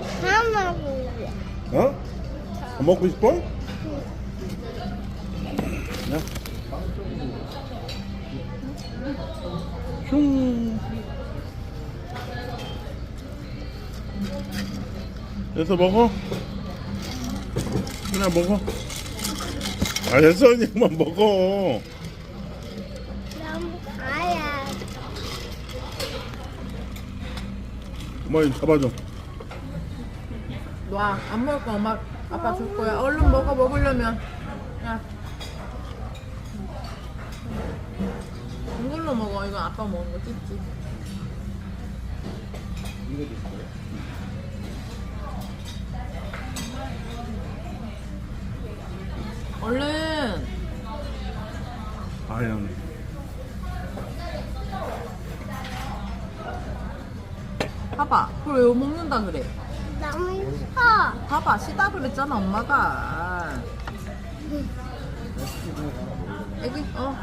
다 먹을래. 어? 더 먹고 싶어? 야. 슝. 됐어 먹어. 그냥 먹어. 아 됐어 이제 그만 먹어. 너무 가야. 엄마 좀 잡아줘. 놔. 안 먹을 거 엄마 아빠 줄 거야. 얼른 먹어 먹으려면. 야. 이걸로 먹어. 이건 아빠 먹은 거 찢지. 얼른. 아연. 봐봐. 그걸 왜 먹는다 그래? 너무 커. 봐봐. 시다 그랬잖아 엄마가. 애기 어.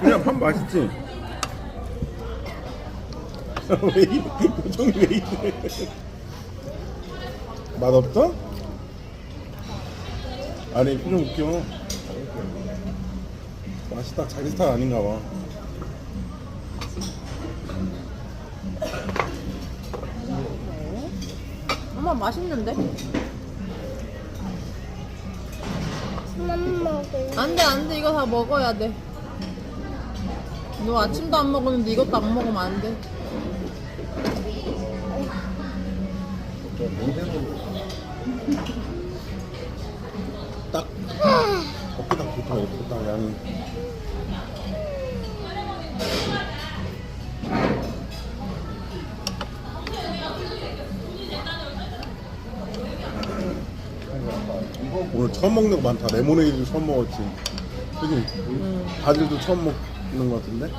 그냥 밥 맛있지? 왜 이래? 왜 이래? 맛없어? 아니 표정 웃겨 맛있다 자기 스타일 아닌가 봐 엄마 맛있는데? 안돼 안돼 이거 다 먹어야 돼. 너 아침도 안 먹었는데 이것도 안 먹으면 안 돼. 딱 이렇게 딱 양이 오늘 처음 먹는 거 많다 레모네이드 처음 먹었지 그지? 응. 바질도 처음 먹는 거 같은데?